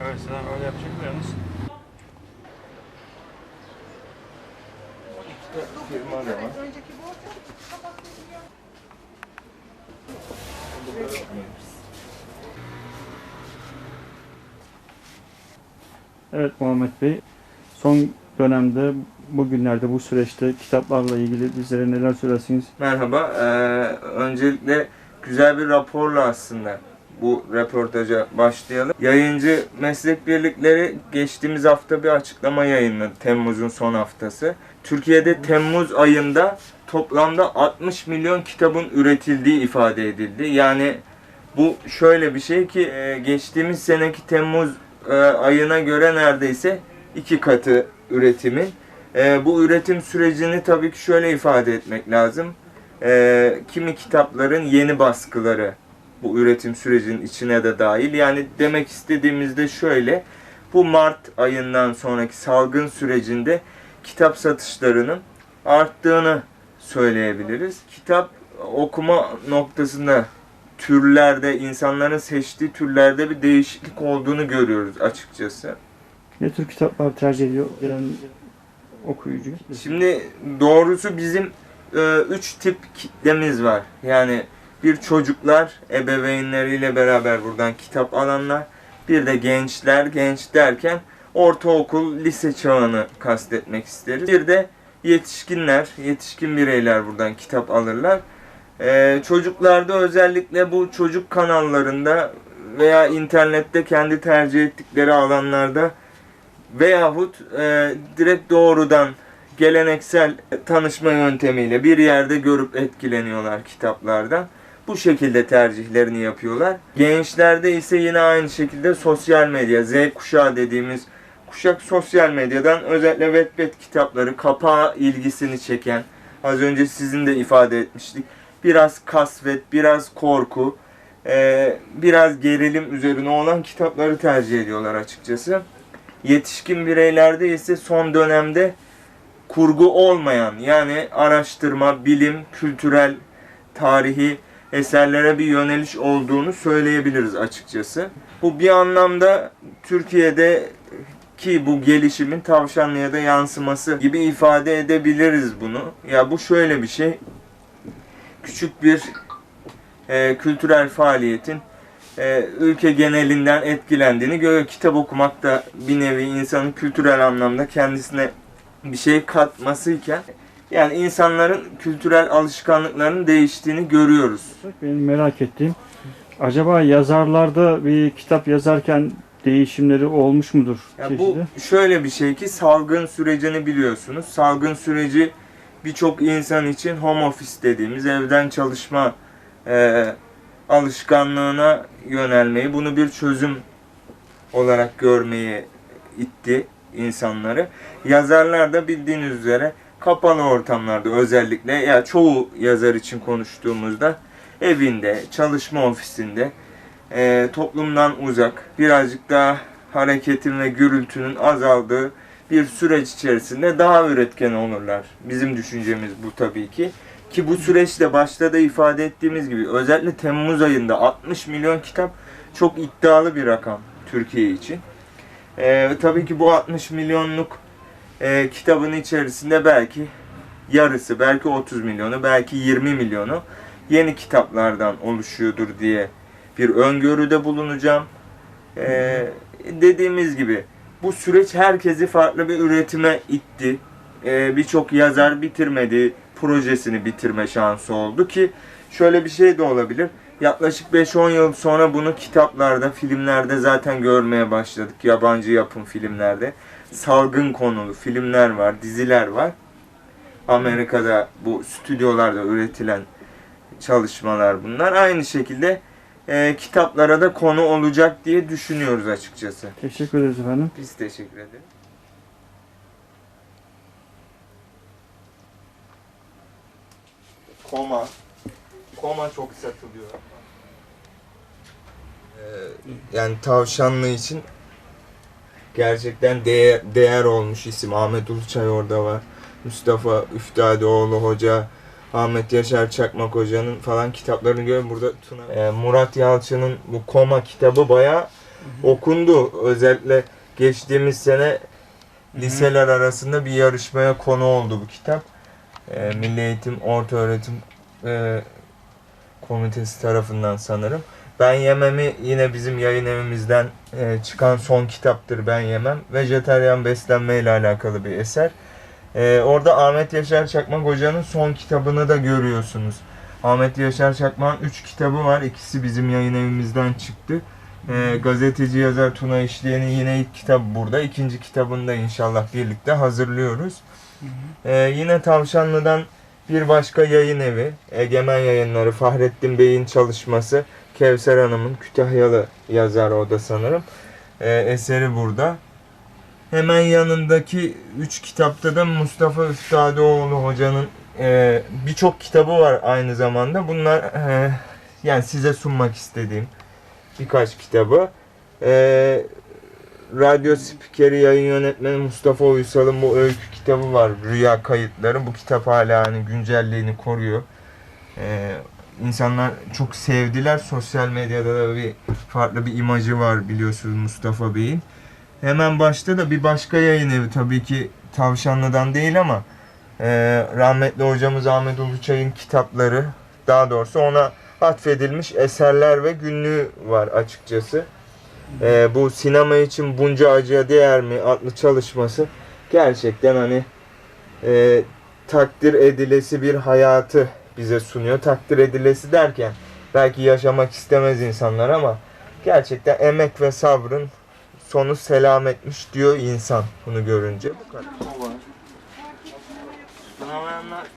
Evet sen öyle yapacak mısınız? Firma da var. Evet Muhammed Bey. Son dönemde bugünlerde bu süreçte kitaplarla ilgili bizlere neler söylersiniz? Merhaba. Ee, öncelikle güzel bir raporla aslında bu röportaja başlayalım. Yayıncı meslek birlikleri geçtiğimiz hafta bir açıklama yayınladı. Temmuz'un son haftası. Türkiye'de Temmuz ayında toplamda 60 milyon kitabın üretildiği ifade edildi. Yani bu şöyle bir şey ki e, geçtiğimiz seneki Temmuz e, ayına göre neredeyse iki katı üretimin. E, bu üretim sürecini tabii ki şöyle ifade etmek lazım. Kimi kitapların yeni baskıları bu üretim sürecinin içine de dahil. Yani demek istediğimizde şöyle. Bu Mart ayından sonraki salgın sürecinde kitap satışlarının arttığını söyleyebiliriz. Kitap okuma noktasında türlerde, insanların seçtiği türlerde bir değişiklik olduğunu görüyoruz açıkçası. Ne tür kitaplar tercih ediyor gelen okuyucu? Şimdi doğrusu bizim e, üç tip kitlemiz var. Yani bir çocuklar ebeveynleriyle beraber buradan kitap alanlar. Bir de gençler, genç derken ortaokul, lise çağını kastetmek isteriz. Bir de yetişkinler, yetişkin bireyler buradan kitap alırlar. E, çocuklarda özellikle bu çocuk kanallarında veya internette kendi tercih ettikleri alanlarda veyahut e, direkt doğrudan geleneksel tanışma yöntemiyle bir yerde görüp etkileniyorlar kitaplardan. Bu şekilde tercihlerini yapıyorlar. Gençlerde ise yine aynı şekilde sosyal medya, Z kuşağı dediğimiz kuşak sosyal medyadan özellikle Wattpad kitapları kapağı ilgisini çeken, az önce sizin de ifade etmiştik. Biraz kasvet, biraz korku, e, biraz gerilim üzerine olan kitapları tercih ediyorlar açıkçası. Yetişkin bireylerde ise son dönemde kurgu olmayan yani araştırma, bilim, kültürel, tarihi eserlere bir yöneliş olduğunu söyleyebiliriz açıkçası. Bu bir anlamda Türkiye'de ki bu gelişimin Tavşanlı'ya da yansıması gibi ifade edebiliriz bunu. Ya bu şöyle bir şey. Küçük bir e, kültürel faaliyetin e, ülke genelinden etkilendiğini görüyor. Kitap okumak da bir nevi insanın kültürel anlamda kendisine bir şey katmasıyken yani insanların kültürel alışkanlıklarının değiştiğini görüyoruz. Benim merak ettiğim acaba yazarlarda bir kitap yazarken değişimleri olmuş mudur? Ya çeşidi? bu şöyle bir şey ki salgın sürecini biliyorsunuz. Salgın süreci birçok insan için home office dediğimiz evden çalışma e, alışkanlığına yönelmeyi, bunu bir çözüm olarak görmeyi itti insanları. Yazarlar da bildiğiniz üzere kapalı ortamlarda özellikle ya çoğu yazar için konuştuğumuzda evinde, çalışma ofisinde e, toplumdan uzak, birazcık daha hareketin ve gürültünün azaldığı bir süreç içerisinde daha üretken olurlar. Bizim düşüncemiz bu tabii ki. Ki bu süreçte başta da ifade ettiğimiz gibi özellikle Temmuz ayında 60 milyon kitap çok iddialı bir rakam Türkiye için. Ee, tabii ki bu 60 milyonluk e, kitabın içerisinde belki yarısı, belki 30 milyonu, belki 20 milyonu yeni kitaplardan oluşuyordur diye bir öngörüde bulunacağım. Ee, dediğimiz gibi bu süreç herkesi farklı bir üretime itti. Ee, Birçok yazar bitirmedi, projesini bitirme şansı oldu ki şöyle bir şey de olabilir. Yaklaşık 5-10 yıl sonra bunu kitaplarda, filmlerde zaten görmeye başladık. Yabancı yapım filmlerde. Salgın konulu filmler var, diziler var. Amerika'da bu stüdyolarda üretilen çalışmalar bunlar. Aynı şekilde e, kitaplara da konu olacak diye düşünüyoruz açıkçası. Teşekkür ederiz efendim. Biz teşekkür ederiz. Koma. Koma çok satılıyor. Ee, yani tavşanlı için gerçekten değer, değer olmuş isim. Ahmet Uluçay orada var. Mustafa Üftadioğlu Hoca, Ahmet Yaşar Çakmak Hoca'nın falan kitaplarını görüyorum. Burada Tuna, Ee, Murat Yalçın'ın bu Koma kitabı bayağı okundu. Özellikle geçtiğimiz sene liseler arasında bir yarışmaya konu oldu bu kitap. Ee, Milli Eğitim Orta Öğretim e, Komitesi tarafından sanırım. Ben Yemem'i yine bizim yayın evimizden e, çıkan son kitaptır Ben Yemem. Vejeteryan beslenme ile alakalı bir eser. E, orada Ahmet Yaşar Çakmak Hoca'nın son kitabını da görüyorsunuz. Ahmet Yaşar Çakmak'ın 3 kitabı var. İkisi bizim yayın evimizden çıktı. E, gazeteci yazar Tuna İşleyen'in yine ilk kitabı burada. İkinci kitabını da inşallah birlikte hazırlıyoruz. E, yine Tavşanlı'dan bir başka yayın evi, Egemen Yayınları, Fahrettin Bey'in çalışması, Kevser Hanım'ın Kütahyalı yazar o da sanırım. E, eseri burada. Hemen yanındaki üç kitapta da Mustafa Üstadoğlu hocanın e, birçok kitabı var aynı zamanda. Bunlar e, yani size sunmak istediğim birkaç kitabı. E, radyo spikeri, yayın yönetmeni Mustafa Uysal'ın bu öykü kitabı var. Rüya Kayıtları. Bu kitap hala hani güncelliğini koruyor. Ee, insanlar çok sevdiler. Sosyal medyada da bir farklı bir imajı var biliyorsunuz Mustafa Bey'in. Hemen başta da bir başka yayın evi tabii ki Tavşanlı'dan değil ama e, rahmetli hocamız Ahmet Uluçay'ın kitapları daha doğrusu ona atfedilmiş eserler ve günlüğü var açıkçası. Ee, bu sinema için bunca acıya değer mi adlı çalışması gerçekten hani e, takdir edilesi bir hayatı bize sunuyor. Takdir edilesi derken belki yaşamak istemez insanlar ama gerçekten emek ve sabrın sonu selametmiş diyor insan bunu görünce. Bu kadar.